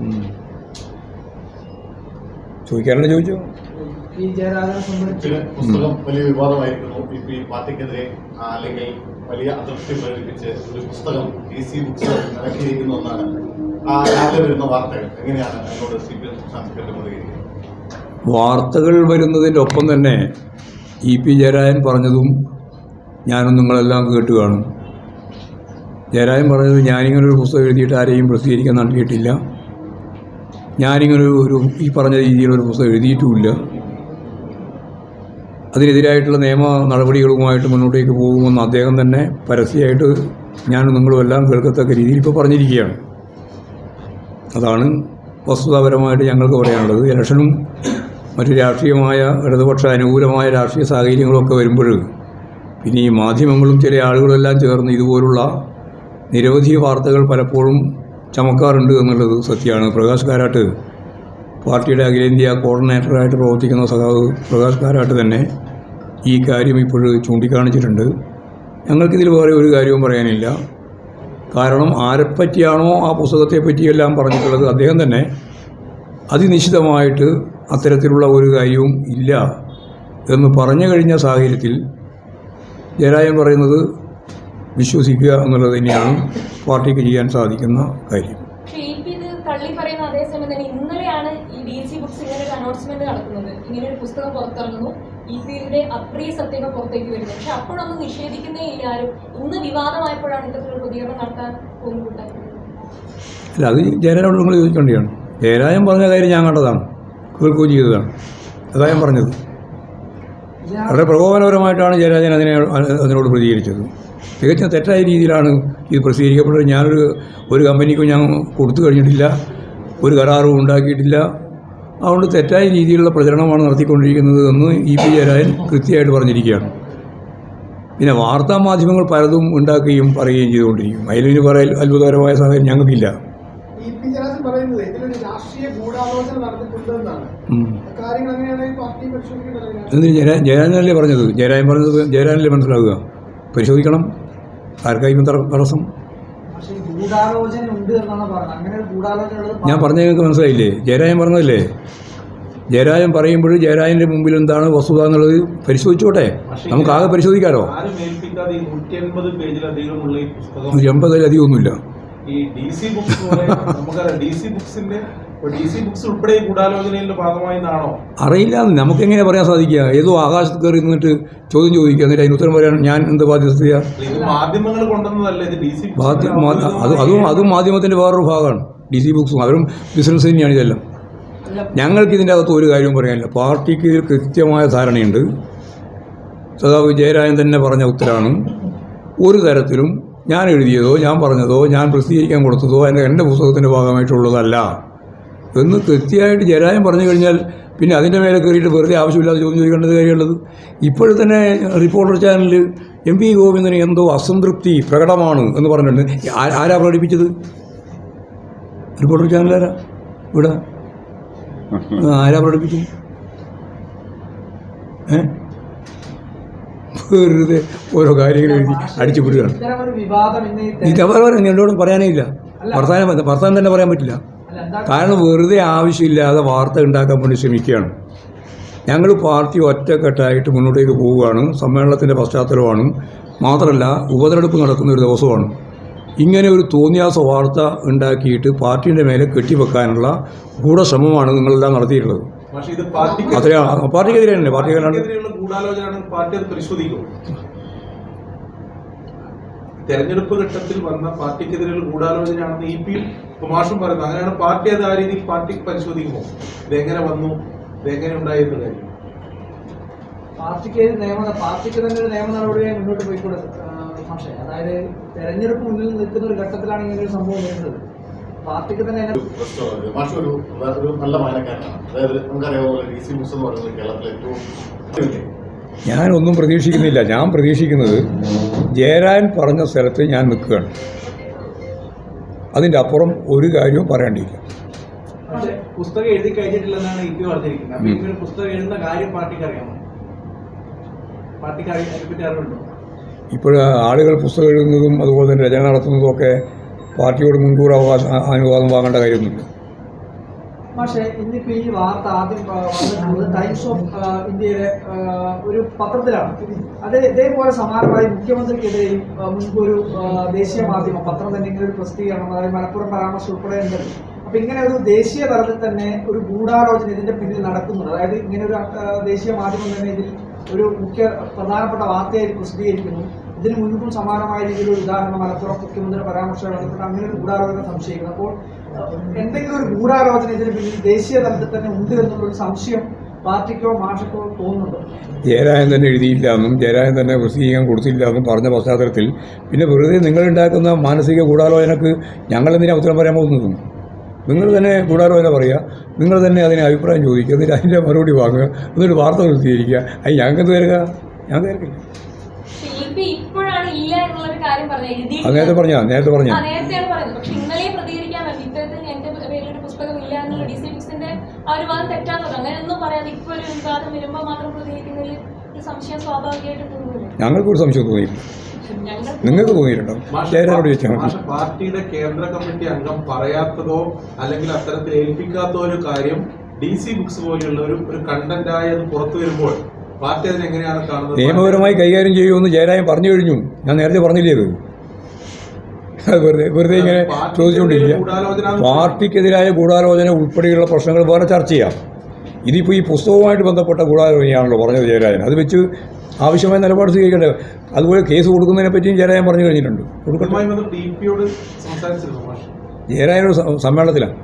ഉം. ചോദിക്കാനുള്ള ചോദിച്ചോ? പി ജയരാജനെ സംബന്ധിച്ച് ചില പുസ്തകം വലിയ വിവാദമായിരിക്കുന്നു ഇപ്പൊ ഈ പാർട്ടിക്കെതിരെ അല്ലെങ്കിൽ വലിയ അതൃപ്തി പ്രകടിപ്പിച്ച് ഒരു പുസ്തകം ഡി സി ബുക്സ് ഇറക്കിയിരിക്കുന്നു എന്നാണ് ആ രാവിലെ വരുന്ന വാർത്തകൾ. എങ്ങനെയാണ് അതിനോട് സി പി എം സംസ്ഥാന പ്രതികരിക്കുന്നത് വാർത്തകൾ വരുന്നതിന്റെ ഒപ്പം തന്നെ ഇ പി ജയരാജൻ പറഞ്ഞതും ഞാനും നിങ്ങളെല്ലാം കേട്ട് കാണും. ജയരാജൻ പറഞ്ഞത് ഞാനിങ്ങനെ ഒരു പുസ്തകം എഴുതിയിട്ട് ആരെയും പ്രസിദ്ധീകരിക്കാൻ നൽകിയിട്ടില്ല ഞാനിങ്ങനെ ഒരു ഈ പറഞ്ഞ രീതിയിലൊരു പുസ്തകം എഴുതിയിട്ടുമില്ല. അതിനെതിരായിട്ടുള്ള നിയമ നടപടികളുമായിട്ട് മുന്നോട്ടേക്ക് പോകുമെന്ന് അദ്ദേഹം തന്നെ പരസ്യമായിട്ട് ഞാനും നിങ്ങളും എല്ലാം കേൾക്കത്തക്ക രീതിയിൽ ഇപ്പോൾ പറഞ്ഞിരിക്കുകയാണ്. അതാണ് വസ്തുതാപരമായിട്ട് ഞങ്ങൾക്ക് പറയാനുള്ളത്. ഇലക്ഷനും മറ്റു രാഷ്ട്രീയമായ ഇടതുപക്ഷ അനുകൂലമായ രാഷ്ട്രീയ സാഹചര്യങ്ങളൊക്കെ വരുമ്പോൾ പിന്നെ ഈ മാധ്യമങ്ങളും ചില ആളുകളെല്ലാം ചേർന്ന് ഇതുപോലുള്ള നിരവധി വാർത്തകൾ പലപ്പോഴും ചമക്കാറുണ്ട് എന്നുള്ളത് സത്യമാണ്. പ്രകാശ് കാരാട്ട് പാർട്ടിയുടെ അഖിലേന്ത്യാ കോർഡിനേറ്ററായിട്ട് പ്രവർത്തിക്കുന്ന സഖാവ് പ്രകാശ് കാരാട്ട് തന്നെ ഈ കാര്യം ഇപ്പോൾ ചൂണ്ടിക്കാണിച്ചിട്ടുണ്ട്. ഞങ്ങൾക്കിതിൽ വേറെ ഒരു കാര്യവും പറയാനില്ല. കാരണം ആരെപ്പറ്റിയാണോ ആ പുസ്തകത്തെ പറ്റിയെല്ലാം പറഞ്ഞിട്ടുള്ളത് അദ്ദേഹം തന്നെ. അതിനിശ്ചിതമായിട്ട് അത്തരത്തിലുള്ള ഒരു കാര്യവും ഇല്ല എന്ന് പറഞ്ഞു കഴിഞ്ഞ സാഹചര്യത്തിൽ ജയരാജൻ പറയുന്നത് വിശ്വസിക്കുക എന്നുള്ളത് തന്നെയാണ് പാർട്ടിക്ക് ചെയ്യാൻ സാധിക്കുന്ന കാര്യം. തള്ളി പറയുന്ന അതേസമയം തന്നെ ഇന്നലെയാണ് ഈ ഡി സി ബുക്സ് ഇങ്ങനെ ഒരു അനൗൺസ്മെന്റ് നടക്കുന്നത്. ഇങ്ങനെ ഒരു പുസ്തകം പുറത്തിറങ്ങുന്നു. അപ്രിയ സത്യങ്ങൾ പുറത്തേക്ക് വരുന്നു. പക്ഷെ അപ്പോഴൊന്നും നിഷേധിക്കുന്നേ ഇല്ല ആരും. ഇന്ന് വിവാദമായപ്പോഴാണ് ഇത്തരത്തിലൊരു പ്രതികരണം നടത്താൻ തോന്നിക്കൂട്ടാൻ അല്ല അത് ജയരാജനോട് നിങ്ങൾ ചോദിക്കേണ്ടതാണ് ജയരാജൻ പറഞ്ഞ കാര്യം ഞാൻ കണ്ടതാണ്. കേൾക്കുകയും ചെയ്തതാണ്. അതാ ഞാൻ പറഞ്ഞത്. വളരെ പ്രകോപനപരമായിട്ടാണ് ജയരാജൻ അതിനെ അതിനോട് പ്രതികരിച്ചത്. തികച്ചും തെറ്റായ രീതിയിലാണ് ഇത് പ്രസിദ്ധീകരിക്കപ്പെട്ടത്. ഞാനൊരു ഒരു കമ്പനിക്കും ഞാൻ കൊടുത്തു കഴിഞ്ഞിട്ടില്ല. ഒരു കരാറും ഉണ്ടാക്കിയിട്ടില്ല. അതുകൊണ്ട് തെറ്റായ രീതിയിലുള്ള പ്രചരണമാണ് നടത്തിക്കൊണ്ടിരിക്കുന്നത് എന്ന് ഇ പി ജയരാജൻ കൃത്യമായിട്ട് പറഞ്ഞിരിക്കുകയാണ്. പിന്നെ വാർത്താ മാധ്യമങ്ങൾ പലതും ഉണ്ടാക്കുകയും പറയുകയും ചെയ്തുകൊണ്ടിരിക്കും. അതിലൊരു പറയൽ അത്ഭുതകരമായ സാഹചര്യം ഞങ്ങൾക്കില്ല. ഇ പി ജയരാജൻ പറയുന്നത് ഇതിലൊരു രാഷ്ട്രീയ ഗൂഢാലോചന നടന്നിട്ടുണ്ടെന്നാണ്. കാര്യങ്ങൾ അങ്ങനെയാണെങ്കിൽ പാർട്ടി പരിശോധിക്കേണ്ടത്? എന്നിട്ട് ജയരാ ജയരാജനല്ലേ പറഞ്ഞത്? ജയരാജൻ പറഞ്ഞത് ജയരാജനല്ലേ മനസ്സിലാവുക? പരിശോധിക്കണം. ആർക്കായിരിക്കും തട- തടസ്സം? ഞാൻ പറഞ്ഞ നിങ്ങൾക്ക് മനസ്സിലായില്ലേ? ജയരാജൻ പറഞ്ഞതല്ലേ? ജയരാജൻ പറയുമ്പോൾ ജയരാജന്റെ മുമ്പിൽ എന്താണ് വസ്തുത എന്നുള്ളത് പരിശോധിച്ചോട്ടെ. നമുക്ക് ആകെ പരിശോധിക്കാമല്ലോ നൂറ്റി അമ്പതിലധികം ഒന്നുമില്ല ഈ ഡി സി ബുക്സ് പോലെ നമുക്കറിയാം. ഡി സി ബുക്സിന്റെ ഡി സി ബുക്സ് ഉൾപ്പെടെ ഈ അറിയില്ല. നമുക്കെങ്ങനെ പറയാൻ സാധിക്കുക? ഏതോ ആകാശത്ത് കയറി നിന്നിട്ട് ചോദ്യം ചോദിക്കുക. എന്നിട്ട് അതിന് ഉത്തരം പറയാൻ ഞാൻ എന്ത് ബാധ്യത ഇത് മാധ്യമങ്ങൾ കൊണ്ടുവന്നതല്ല. ഇത് ഡി സി അതും അതും മാധ്യമത്തിന്റെ വേറൊരു ഭാഗമാണ്. ഡി സി ബുക്സും അവരും ബിസിനസ് തന്നെയാണ് ഇതെല്ലാം. ഞങ്ങൾക്ക് ഇതിന്റെ അകത്ത് ഒരു കാര്യവും പറയാനില്ല. പാർട്ടിക്ക് ഇതിൽ കൃത്യമായ ധാരണയുണ്ട്. സദാ വിജയരായൻ തന്നെ പറഞ്ഞ ഉത്തരാണ്. ഒരു തരത്തിലും ഞാൻ എഴുതിയതോ ഞാൻ പറഞ്ഞതോ ഞാൻ പ്രസിദ്ധീകരിക്കാൻ കൊടുത്തതോ എന്റെ എന്റെ പുസ്തകത്തിന്റെ ഭാഗമായിട്ടുള്ളതല്ല. എന്ന് കൃത്യമായിട്ട് ജരായം പറഞ്ഞു കഴിഞ്ഞാൽ പിന്നെ അതിന്റെ മേലെ കയറിയിട്ട് വെറുതെ ആവശ്യമില്ലാതെ ചോദ്യം ചോദിക്കേണ്ടത് കാര്യമുള്ളത്. ഇപ്പോഴും തന്നെ റിപ്പോർട്ടർ ചാനലിൽ എം പി ഗോവിന്ദന് എന്തോ അസംതൃപ്തി പ്രകടമാണ് എന്ന് പറഞ്ഞിട്ടുണ്ട്. ആരാ പ്രകടിപ്പിച്ചത്? റിപ്പോർട്ടർ ചാനലാരാ ഇവിടെ? ആരാ പ്രകടിപ്പിച്ചത്? ഏ? വെറുതെ ഓരോ കാര്യങ്ങൾ എഴുതി അടിച്ചു വിടുകയാണ് ഇത് അവർ എന്നോടും പറയാനേ ഇല്ല ഭർത്താനം ഭർത്താനം തന്നെ പറയാൻ പറ്റില്ല. കാരണം വെറുതെ ആവശ്യമില്ലാതെ വാർത്ത ഉണ്ടാക്കാൻ വേണ്ടി ശ്രമിക്കുകയാണ്. ഞങ്ങൾ പാർട്ടി ഒറ്റക്കെട്ടായിട്ട് മുന്നോട്ടേക്ക് പോവുകയാണ്. സമ്മേളനത്തിന്റെ പശ്ചാത്തലമാണ്. മാത്രമല്ല ഉപതെരഞ്ഞെടുപ്പ് നടക്കുന്ന ഒരു ദിവസമാണ്. ഇങ്ങനെ ഒരു തോന്നിയാസ വാർത്ത ഉണ്ടാക്കിയിട്ട് പാർട്ടിയുടെ മേലെ കെട്ടിവെക്കാനുള്ള ഗൂഢശ്രമമാണ് നിങ്ങളെല്ലാം നടത്തിയിട്ടുള്ളത്. പക്ഷേ ഇത് പാർട്ടിക്ക് പാർട്ടിക്കെതിരെ തന്നെ പാർട്ടി അത് പരിശോധിക്കും. തെരഞ്ഞെടുപ്പ് ഘട്ടത്തിൽ വന്ന പാർട്ടിക്കെതിരെയുള്ള ഗൂഢാലോചനയാണെന്ന് ഇ പി കുമാഷും പറയുന്നത് അങ്ങനെയാണ് പാർട്ടി അത് ആ രീതിയിൽ പാർട്ടി പരിശോധിക്കുമോ? ഇതെങ്ങനെ വന്നു? ഇതെങ്ങനെ ഉണ്ടായി എന്ന കാര്യം. പാർട്ടിക്ക് നിയമ പാർട്ടിക്ക് തന്നെ ഒരു നിയമ നടപടിയായി മുന്നോട്ട് പോയിക്കൂടെ? പക്ഷേ അതായത് തെരഞ്ഞെടുപ്പ് മുന്നിൽ നിൽക്കുന്ന ഒരു ഘട്ടത്തിലാണ് ഇങ്ങനെ ഒരു സംഭവം വരുന്നത്. പാർട്ടിക്ക് തന്നെ മാഷ് ഒരു ഒരു നല്ല വായനക്കാരനാണ്. അതായത് നമുക്കറിയാവുന്ന ഡി സി ബുക്സ് എന്ന് പറയുന്നത് കേരളത്തിലെ ഏറ്റവും ഞാനൊന്നും പ്രതീക്ഷിക്കുന്നില്ല. ഞാൻ പ്രതീക്ഷിക്കുന്നത് ജയരാൻ പറഞ്ഞ സ്ഥലത്ത് ഞാൻ നിൽക്കുകയാണ്. അതിന്റെ അപ്പുറം ഒരു കാര്യവും പറയേണ്ടിയില്ല. പുസ്തകം എഴുതി കഴിഞ്ഞിട്ടില്ലെന്നാണ് പറഞ്ഞിരിക്കുന്നത്. പുസ്തകം എഴുതുന്ന കാര്യം പാർട്ടിക്ക് അറിയാമോ? പാർട്ടിക്ക് അറിവുണ്ടോ? ഇപ്പോൾ ആളുകൾ പുസ്തകം എഴുതുന്നതും അതുപോലെ തന്നെ രചന നടത്തുന്നതും ഒക്കെ പാർട്ടിയോട് മുൻകൂർ അവകാശം അനുവാദം വാങ്ങേണ്ട കാര്യമൊന്നുമില്ല. പക്ഷേ ഇന്നിപ്പോ ഈ വാർത്ത ആദ്യം ടൈംസ് ഓഫ് ഇന്ത്യയുടെ ഒരു പത്രത്തിലാണ്. അത് ഇതേപോലെ സമാനമായി മുഖ്യമന്ത്രിക്കെതിരെയും മുൻപ് ഒരു ദേശീയ മാധ്യമം പത്രം തന്നെ ഇങ്ങനെ ഒരു പ്രസിദ്ധീകരണം അതായത് മലപ്പുറം പരാമർശം ഉൾപ്പെടെ ഉണ്ട്. അപ്പൊ ഇങ്ങനെ ഒരു ദേശീയ തലത്തിൽ തന്നെ ഒരു ഗൂഢാലോചന ഇതിന്റെ പിന്നിൽ നടക്കുന്നുണ്ട്. അതായത് ഇങ്ങനെ ഒരു ദേശീയ മാധ്യമം തന്നെ ഇതിൽ ഒരു മുഖ്യ പ്രധാനപ്പെട്ട വാർത്തയായി പ്രസിദ്ധീകരിക്കുന്നു. ഇതിന് മുൻപും സമാനമായ രീതിയിൽ ഒരു ഉദാഹരണം മലപ്പുറം മുഖ്യമന്ത്രി പരാമർശം അങ്ങനെ ഒരു ഗൂഢാലോചന സംശയിക്കുന്നത് അപ്പോൾ എന്തെങ്കിലും ഒരു ഗൂഢാലോചന ഇതിന് പിന്നിൽ ദേശീയ തലത്തിൽ തന്നെ ഉണ്ട് എന്നുള്ളൊരു സംശയം പാർട്ടിക്കോ മാഷക്കോ തോന്നുന്നുണ്ടോ? ജയരാജൻ തന്നെ എഴുതിയില്ല എന്നും ജയരാജൻ തന്നെ പ്രസിദ്ധീകരിക്കാൻ കൊടുത്തില്ല എന്നും പറഞ്ഞ പശ്ചാത്തലത്തിൽ പിന്നെ വെറുതെ നിങ്ങളുണ്ടാക്കുന്ന മാനസിക ഗൂഢാലോചനക്ക് ഞങ്ങളെന്തിനാ ഉത്തരം പറയാൻ പോകുന്നതും? നിങ്ങൾ തന്നെ ഗൂഢാലോചന പറയുക നിങ്ങൾ തന്നെ അതിനെ അഭിപ്രായം ചോദിക്കുക എന്നിട്ട് അതിന്റെ മറുപടി വാങ്ങുക എന്നിട്ട് വാർത്ത പ്രസിദ്ധീകരിക്കുക അത് ഞങ്ങൾക്ക് തരുക. ഞാൻ തരക്കില്ല പക്ഷെ ഇ പി ഇപ്പോഴാണ് ഇല്ല എന്നുള്ളൊരു കാര്യം പറഞ്ഞത്. എഴുതി നേരത്തെ പറഞ്ഞു? നേരത്തെ പറഞ്ഞു? നേരത്തെയാണ് പറഞ്ഞത്. പക്ഷെ ഇന്നലെയും പ്രതികരിക്കാൻ പറ്റും ഇത്തരത്തിൽ എന്റെ പേരിലൊരു പുസ്തകം ഇല്ല എന്നുള്ള ഡി സി ബുക്സിന്റെ ആ ഒരു വാദം തെറ്റാന്ന് പറഞ്ഞു. അങ്ങനെ ഒന്നും പറയാതെ ഇപ്പൊ ഒരു വിവാദം വരുമ്പോൾ മാത്രം പ്രതികരിക്കുന്നതിൽ ഒരു സംശയം സ്വാഭാവികമായിട്ട് തോന്നുന്നു ഞങ്ങൾക്കൊരു സംശയം തോന്നിയില്ല. നിങ്ങൾക്ക് തോന്നിയിട്ടുണ്ടോ? ജയരാജനോട് ചോദിച്ചാൽ പാർട്ടിയുടെ കേന്ദ്ര കമ്മിറ്റി അംഗം പറയാത്തതോ അല്ലെങ്കിൽ അത്തരത്തിൽ ഏൽപ്പിക്കാത്തോ ഒരു കാര്യം ഡി സി ബുക്സ് പോലെയുള്ള ഒരു ഒരു കണ്ടന്റായി അത് പുറത്തു വരുമ്പോൾ പാർട്ടി അതിനെ എങ്ങനെയാണ് കാണുന്നത്? നിയമപരമായി കൈകാര്യം ചെയ്യുമെന്ന് ജയരാജൻ പറഞ്ഞു കഴിഞ്ഞു. ഞാൻ നേരത്തെ പറഞ്ഞില്ലേ അത്? വെറുതെ വെറുതെ ഇങ്ങനെ ചോദിച്ചുകൊണ്ടിരിക്കുക. പാർട്ടിക്കെതിരായ ഗൂഢാലോചന ഉൾപ്പെടെയുള്ള പ്രശ്നങ്ങൾ വേറെ ചർച്ച ചെയ്യാം. ഇതിപ്പോൾ ഈ പുസ്തകവുമായിട്ട് ബന്ധപ്പെട്ട ഗൂഢാലോചനയാണല്ലോ പറഞ്ഞത് ജയരാജൻ. അത് വെച്ച് ആവശ്യമായ നിലപാട് സ്വീകരിക്കട്ടെ അതുപോലെ കേസ് കൊടുക്കുന്നതിനെ പറ്റിയും ജയരാജൻ പറഞ്ഞു കഴിഞ്ഞിട്ടുണ്ട്. ജയരാജനോട് സമ്മേളനത്തിലാണ്.